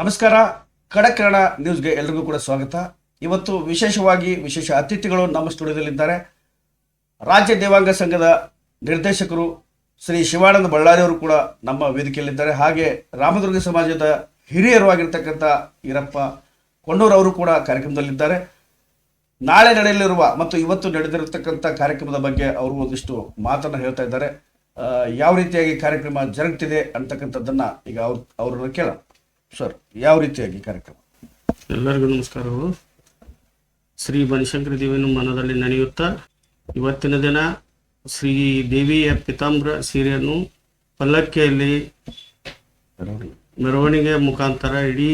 ನಮಸ್ಕಾರ. ಕಡಕಿರಣ ಕನ್ನಡ ನ್ಯೂಸ್ಗೆ ಎಲ್ರಿಗೂ ಕೂಡ ಸ್ವಾಗತ. ಇವತ್ತು ವಿಶೇಷವಾಗಿ ವಿಶೇಷ ಅತಿಥಿಗಳು ನಮ್ಮ ಸ್ಟುಡಿಯೋದಲ್ಲಿದ್ದಾರೆ. ರಾಜ್ಯ ದೇವಾಂಗ ಸಂಘದ ನಿರ್ದೇಶಕರು ಶ್ರೀ ಶಿವಾನಂದ ಬಳ್ಳಾರಿ ಅವರು ಕೂಡ ನಮ್ಮ ವೇದಿಕೆಯಲ್ಲಿದ್ದಾರೆ. ಹಾಗೆ ರಾಮದುರ್ಗ ಸಮಾಜದ ಹಿರಿಯರು ಆಗಿರ್ತಕ್ಕಂಥ ಈರಪ್ಪ ಕೊಂಡೂರ್ ಅವರು ಕೂಡ ಕಾರ್ಯಕ್ರಮದಲ್ಲಿದ್ದಾರೆ. ನಾಳೆ ನಡೆಯಲಿರುವ ಮತ್ತು ಇವತ್ತು ನಡೆದಿರತಕ್ಕಂಥ ಕಾರ್ಯಕ್ರಮದ ಬಗ್ಗೆ ಅವರು ಒಂದಿಷ್ಟು ಮಾತನ್ನು ಹೇಳ್ತಾ ಇದ್ದಾರೆ. ಯಾವ ರೀತಿಯಾಗಿ ಕಾರ್ಯಕ್ರಮ ಜರುಗ್ತಿದೆ ಅಂತಕ್ಕಂಥದ್ದನ್ನು ಈಗ ಅವ್ರ ಅವ್ರನ್ನ ಕೇಳೋಣ. ಸರ್, ಯಾವ ರೀತಿಯಾಗಿ ಕಾರ್ಯಕ್ರಮ? ಎಲ್ಲರಿಗೂ ನಮಸ್ಕಾರಗಳು ಶ್ರೀ ಬನಶಂಕರ ದೇವಿಯನ್ನು ಮನದಲ್ಲಿ ನೆನೆಯುತ್ತಾ ಇವತ್ತಿನ ದಿನ ಶ್ರೀ ದೇವಿಯ ಪಿತಾಂಬ್ರ ಸೀರೆಯನ್ನು ಪಲ್ಲಕ್ಕಿಯಲ್ಲಿ ಮೆರವಣಿಗೆ ಮುಖಾಂತರ ಇಡೀ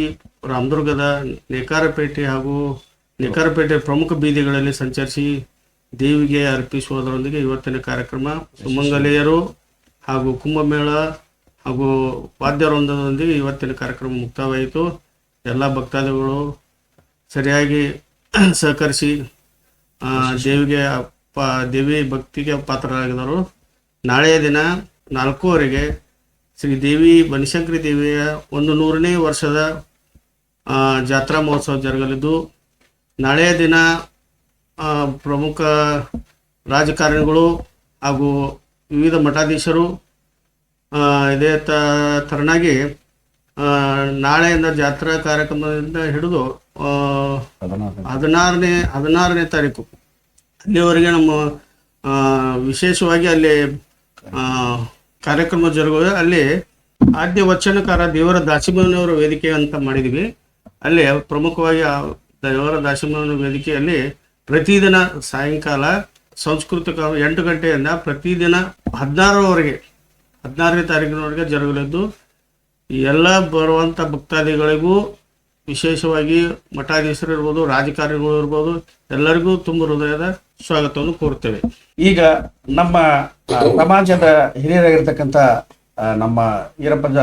ರಾಮದುರ್ಗದ ನೇಕಾರಪೇಟೆ ಹಾಗೂ ನೇಕಾರಪೇಟೆ ಪ್ರಮುಖ ಬೀದಿಗಳಲ್ಲಿ ಸಂಚರಿಸಿ ದೇವಿಗೆ ಅರ್ಪಿಸುವುದರೊಂದಿಗೆ ಇವತ್ತಿನ ಕಾರ್ಯಕ್ರಮ. ಸುಮಂಗಲೆಯರು ಹಾಗೂ ಕುಂಭಮೇಳ ಹಾಗೂ ವಾದ್ಯವೃಂದದೊಂದಿಗೆ ಇವತ್ತಿನ ಕಾರ್ಯಕ್ರಮ ಮುಕ್ತಾಯವಾಯಿತು. ಎಲ್ಲ ಭಕ್ತಾದಿಗಳು ಸರಿಯಾಗಿ ಸಹಕರಿಸಿ ದೇವಿಗೆ ಪ ದೇವಿ ಭಕ್ತಿಗೆ ಪಾತ್ರರಾಗಿದ್ದರು. ನಾಳೆಯ ದಿನ ನಾಲ್ಕೂವರೆಗೆ ಶ್ರೀ ದೇವಿ ಬನಶಂಕರಿ ದೇವಿಯ ಒಂದು ನೂರನೇ ವರ್ಷದ ಜಾತ್ರಾ ಮಹೋತ್ಸವ ಜರುಗಲಿದ್ದು, ನಾಳೆಯ ದಿನ ಪ್ರಮುಖ ರಾಜಕಾರಣಿಗಳು ಹಾಗೂ ವಿವಿಧ ಮಠಾಧೀಶರು ಇದೇ ತ ಥರನಾಗಿ ಆ, ನಾಳೆಯಿಂದ ಜಾತ್ರಾ ಕಾರ್ಯಕ್ರಮದಿಂದ ಹಿಡಿದು ಹದಿನಾರನೇ ಹದಿನಾರನೇ ತಾರೀಕು. ಅಲ್ಲಿವರೆಗೆ ನಮ್ಮ ವಿಶೇಷವಾಗಿ ಅಲ್ಲಿ ಕಾರ್ಯಕ್ರಮ ಜರುಗುವ ಅಲ್ಲಿ ಆದ್ಯ ವಚನಕಾರ ದೇವರ ದಾಸಿಮನವರ ವೇದಿಕೆ ಅಂತ ಮಾಡಿದ್ವಿ. ಅಲ್ಲಿ ಪ್ರಮುಖವಾಗಿ ಆ ದೇವರ ದಾಸಿಮನ ವೇದಿಕೆಯಲ್ಲಿ ಪ್ರತಿದಿನ ಸಾಯಂಕಾಲ ಸಾಂಸ್ಕೃತಿಕ ಎಂಟು ಗಂಟೆಯಿಂದ ಪ್ರತಿದಿನ ಹದಿನಾರರವರೆಗೆ ಹದಿನಾರನೇ ತಾರೀಕಿನವರೆಗೆ ಜರುಗಲಿದ್ದು ಎಲ್ಲ ಬರುವಂಥ ಭಕ್ತಾದಿಗಳಿಗೂ ವಿಶೇಷವಾಗಿ ಮಠಾಧೀಶರು ಇರ್ಬೋದು, ರಾಜಕಾರಣಿಗಳು ಇರ್ಬೋದು, ಎಲ್ಲರಿಗೂ ತುಂಬ ಹೃದಯದ ಸ್ವಾಗತವನ್ನು ಕೋರುತ್ತೇವೆ ಈಗ ನಮ್ಮ ಸಮಾಜದ ಹಿರಿಯರಾಗಿರ್ತಕ್ಕಂಥ ನಮ್ಮ ಈರಪ್ಪಜ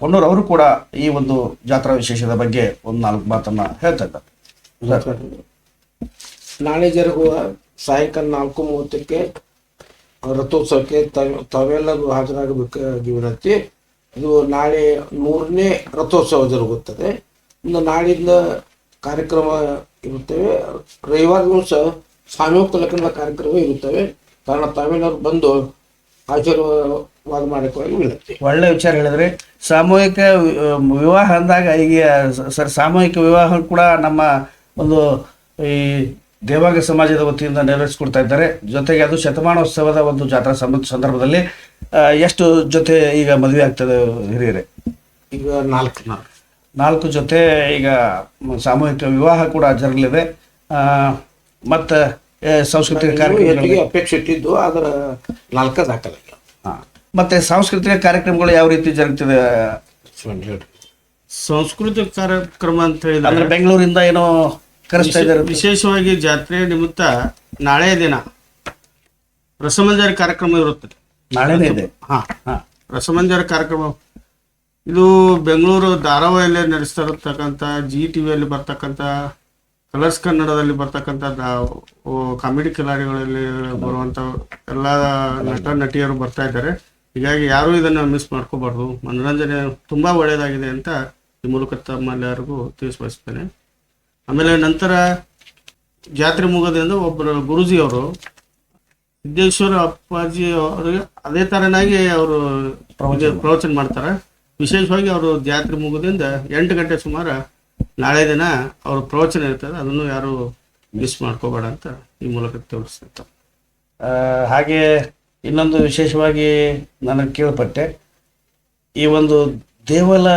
ಕೊಣ್ಣೂರು ಅವರು ಕೂಡ ಈ ಒಂದು ಜಾತ್ರಾ ವಿಶೇಷದ ಬಗ್ಗೆ ಒಂದು ನಾಲ್ಕು ಮಾತನ್ನ ಹೇಳ್ತಾ. ನಾಳೆ ಜರುಗುವ ಸಾಯಂಕಾಲ ನಾಲ್ಕು ಮೂವತ್ತಕ್ಕೆ ರಥೋತ್ಸವಕ್ಕೆ ತಾವ್- ತಾವೆಲ್ಲರೂ ಹಾಜರಾಗಬೇಕಾಗಿ ವಿನಂತಿ. ಇದು ನಾಳೆ ಮೂರನೇ ರಥೋತ್ಸವ ಜರುಗುತ್ತದೆ. ಇನ್ನು ನಾಳಿಂದ ಕಾರ್ಯಕ್ರಮ ಇರುತ್ತವೆ. ರವಿವಾರ ಸಹ ಸಾಮೂಹಿಕ ಲಗ್ನದ ಕಾರ್ಯಕ್ರಮ ಇರುತ್ತವೆ. ಕಾರಣ ತಾವೆಲ್ಲರೂ ಬಂದು ಆಶೀರ್ವಾದ ಮಾಡಿಕೊಳ್ಳಿ ವಿನಂತಿ. ಒಳ್ಳೆ ವಿಚಾರ ಹೇಳಿದ್ರೆ. ಸಾಮೂಹಿಕ ವಿವಾಹ ಅಂದಾಗ ಈಗ ಸರ್, ಸಾಮೂಹಿಕ ವಿವಾಹ ಕೂಡ ನಮ್ಮ ಒಂದು ಈ ದೇವಾಂಗ ಸಮಾಜದ ವತಿಯಿಂದ ನೆರವೇರಿಸಿಕೊಡ್ತಾ ಇದ್ದಾರೆ. ಜೊತೆಗೆ ಅದು ಶತಮಾನೋತ್ಸವದ ಒಂದು ಜಾತ್ರಾ ಸಮ ಸಂದರ್ಭದಲ್ಲಿ ಆ, ಎಷ್ಟು ಜೊತೆ ಈಗ ಮದುವೆ ಆಗ್ತದೆ ಹಿರಿಯರೇ? ಈಗ ನಾಲ್ಕು ನಾಲ್ಕು ನಾಲ್ಕು ಜೊತೆ ಈಗ ಸಾಮೂಹಿಕ ವಿವಾಹ ಕೂಡ ಜರಗಲಿದೆ. ಆ, ಮತ್ತು ಸಾಂಸ್ಕೃತಿಕ ಕಾರ್ಯಕ್ರಮಗಳಿಗೆ ಅಪೇಕ್ಷೆ ಇಟ್ಟಿದ್ದು ಅದರ ನಾಲ್ಕು ದಾಖಲೆ ಹಾ. ಮತ್ತೆ ಸಾಂಸ್ಕೃತಿಕ ಕಾರ್ಯಕ್ರಮಗಳು ಯಾವ ರೀತಿ ಜರುಗ್ತದೆ? ಸಾಂಸ್ಕೃತಿಕ ಕಾರ್ಯಕ್ರಮ ಅಂತ ಅಂದ್ರೆ ಹೇಳಿದ್ರೆ ಬೆಂಗಳೂರಿಂದ ಏನೋ ಕರೆಸ್ತಾ ಇದ್ದಾರೆ ವಿಶೇಷವಾಗಿ ಜಾತ್ರೆ ನಿಮಿತ್ತ ನಾಳೆ ದಿನ ರಸಮಂಜರಿ ಕಾರ್ಯಕ್ರಮ ಇರುತ್ತದೆ. ನಾಳೆನೇ ಇದೆ. ಹಾ ಹಾ. ರಸಮಂಜರಿ ಕಾರ್ಯಕ್ರಮ. ಇದು ಬೆಂಗಳೂರು ಧಾರಾವಾಹಿಯಲ್ಲಿ ನಡೆಸ್ತಾ ಇರತಕ್ಕಂಥ ಜಿ ಟಿ ವಿಯಲ್ಲಿ ಬರ್ತಕ್ಕಂಥ ಕಲರ್ಸ್ ಕನ್ನಡದಲ್ಲಿ ಬರ್ತಕ್ಕಂಥ ಕಾಮಿಡಿ ಕಿಲಾರಿಗಳಲ್ಲಿ ಬರುವಂಥ ಎಲ್ಲ ನಟ ನಟಿಯರು ಬರ್ತಾ ಇದ್ದಾರೆ. ಹೀಗಾಗಿ ಯಾರು ಇದನ್ನು ಮಿಸ್ ಮಾಡ್ಕೋಬಾರ್ದು. ಮನೋರಂಜನೆ ತುಂಬ ಒಳ್ಳೆಯದಾಗಿದೆ ಅಂತ ಈ ಮೂಲಕ ಯಾರಿಗೂ ತಿಳಿಸ್ಬಯಸ್ತೇನೆ. ಆಮೇಲೆ ನಂತರ ಜಾತ್ರೆ ಮುಗೋದ್ರಿಂದ ಒಬ್ಬರು ಗುರುಜಿ ಅವರು ಸಿದ್ದೇಶ್ವರ ಅಪ್ಪಾಜಿ ಅವರಿಗೆ ಅದೇ ತರನಾಗಿ ಅವರು ಪ್ರವಚನ ಮಾಡ್ತಾರೆ. ವಿಶೇಷವಾಗಿ ಅವರು ಜಾತ್ರೆ ಮುಗಿದಿಂದ ಎಂಟು ಗಂಟೆ ಸುಮಾರು ನಾಳೆ ದಿನ ಅವರು ಪ್ರವಚನ ಇರ್ತದೆ. ಅದನ್ನು ಯಾರು ಮಿಸ್ ಮಾಡ್ಕೋಬೇಡ ಅಂತ ಈ ಮೂಲಕ ತೋರಿಸ್ತಾರೆ ಹಾಗೆ ಇನ್ನೊಂದು ವಿಶೇಷವಾಗಿ ನನಗೆ ಕೇಳ್ಪಟ್ಟೆ. ಈ ಒಂದು ದೇವಲ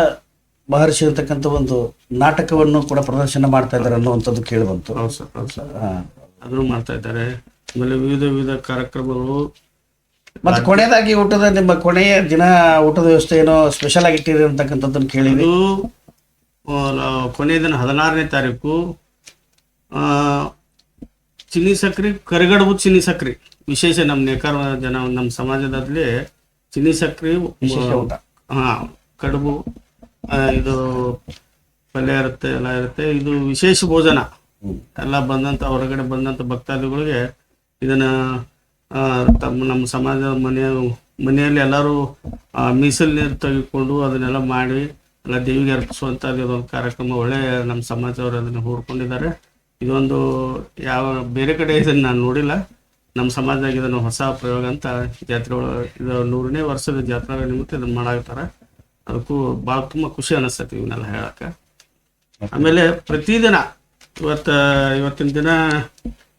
ಮಹರ್ಷಿ ಅಂತಕ್ಕಂಥ ಒಂದು ನಾಟಕವನ್ನು ಕೂಡ ಪ್ರದರ್ಶನ ಮಾಡ್ತಾ ಇದ್ದಾರೆ ಅನ್ನುವಂಥದ್ದು ಕೇಳಿ ಬಂತು. ಹೌದು ಸರ್ ಹೌದು ಸರ್. ಹಾ. ಅದನ್ನು ಮಾಡ್ತಾ ಇದ್ದಾರೆ. ಆಮೇಲೆ ವಿವಿಧ ವಿವಿಧ ಕಾರ್ಯಕ್ರಮಗಳು. ಮತ್ತೆ ಕೊನೆಯದಾಗಿ ಊಟದ ನಿಮ್ಮ ಕೊನೆಯ ದಿನ ಊಟದ ವ್ಯವಸ್ಥೆ ಏನೋ ಸ್ಪೆಷಲ್ ಆಗಿ ಇಟ್ಟಿರಿ ಅಂತಕ್ಕಂಥದ್ದನ್ನು ಕೇಳಿದ್ವಿ. ಇದು ಕೊನೆಯ ದಿನ ಹದಿನಾರನೇ ತಾರೀಕು ಚಿನ್ನಿ ಸಕ್ರಿ ಕರಿಗಡುಬು ಚಿನ್ನಿ ಸಕ್ರಿ. ವಿಶೇಷ ನಮ್ಮ ನೇಕಾರ ಜನ ನಮ್ಮ ಸಮಾಜದಲ್ಲಿ ಚಿನ್ನಿ ಸಕ್ರಿ. ಹಾ ಕಡುಬು ಇದು ಪಲ್ಯ ಇರುತ್ತೆ ಎಲ್ಲ ಇರುತ್ತೆ. ಇದು ವಿಶೇಷ ಭೋಜನ. ಎಲ್ಲ ಬಂದಂತ ಹೊರಗಡೆ ಬಂದಂತ ಭಕ್ತಾದಿಗಳಿಗೆ ಇದನ್ನ ತಮ್ಮ ನಮ್ಮ ಸಮಾಜದ ಮನೆಯ ಮನೆಯಲ್ಲಿ ಎಲ್ಲರೂ ಮೀಸಲು ನೀರು ತೆಗೆದುಕೊಂಡು ಅದನ್ನೆಲ್ಲ ಮಾಡಿ ಎಲ್ಲ ದೇವಿಗೆ ಅರ್ಪಿಸುವಂತ ಇದೊಂದು ಕಾರ್ಯಕ್ರಮ ಒಳ್ಳೆ ನಮ್ಮ ಸಮಾಜದವರು ಅದನ್ನು ಹೂಡ್ಕೊಂಡಿದ್ದಾರೆ ಇದೊಂದು ಯಾವ ಬೇರೆ ಕಡೆ ಇದನ್ನ ನಾನು ನೋಡಿಲ್ಲ. ನಮ್ಮ ಸಮಾಜದಾಗ ಇದನ್ನು ಹೊಸ ಪ್ರಯೋಗ ಅಂತ ಜಾತ್ರೆ ಇದು ನೂರನೇ ವರ್ಷದ ಜಾತ್ರಾ ನಿಮಿತ್ತ ಇದನ್ನ ಮಾಡಾಕತ್ತಾರ. ಅದಕ್ಕೂ ಭಾಳ ತುಂಬ ಖುಷಿ ಅನಿಸ್ತೈತಿ ಇವನ್ನೆಲ್ಲ ಹೇಳಕ್ಕೆ. ಆಮೇಲೆ ಪ್ರತಿದಿನ ಇವತ್ತ ಇವತ್ತಿನ ದಿನ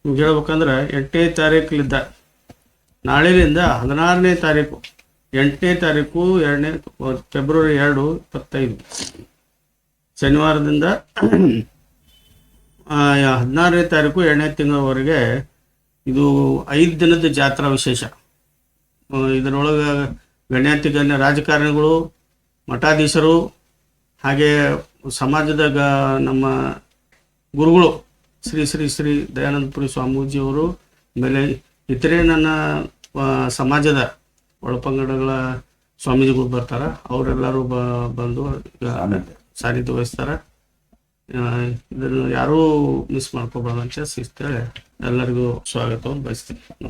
ನಿಮ್ಗೆ ಹೇಳ್ಬೇಕಂದ್ರೆ ಎಂಟನೇ ತಾರೀಕಲಿದ್ದ ನಾಳೆಯಿಂದ ಹದಿನಾರನೇ ತಾರೀಕು ಎಂಟನೇ ತಾರೀಕು ಎರಡನೇ ಫೆಬ್ರವರಿ ಎರಡು ಇಪ್ಪತ್ತೈದು. ಶನಿವಾರದಿಂದ ಹದಿನಾರನೇ ತಾರೀಕು ಎರಡನೇ ತಿಂಗಳವರೆಗೆ ಇದು ಐದು ದಿನದ ಜಾತ್ರಾ ವಿಶೇಷ. ಇದರೊಳಗ ಇದರೊಳಗೆ ಗಣ್ಯಾತಿ ಗಣ್ಯ ರಾಜಕಾರಣಿಗಳು ಮಠಾಧೀಶರು ಹಾಗೆ ಸಮಾಜದ ಗ- ನಮ್ಮ ಗುರುಗಳು ಶ್ರೀ ಶ್ರೀ ಶ್ರೀ ದಯಾನಂದಪುರಿ ಸ್ವಾಮೀಜಿಯವರು ಆಮೇಲೆ ಇತರೆ ನನ್ನ ಸಮಾಜದ ಒಳಪಂಗಡಗಳ ಸ್ವಾಮೀಜಿಗಳು ಬರ್ತಾರೆ. ಅವರೆಲ್ಲರೂ ಬ, ಬಂದು ಈಗ ಸಾನ್ನಿಧ್ಯ ವಹಿಸ್ತಾರೆ. ಇದನ್ನು ಯಾರೂ ಮಿಸ್ ಮಾಡ್ಕೋಬಾರ್ದು ಅಂತ ಹೇಳಿ ಎಲ್ಲರಿಗೂ ಸ್ವಾಗತವನ್ನು ಬಯಸ್ತೀನಿ.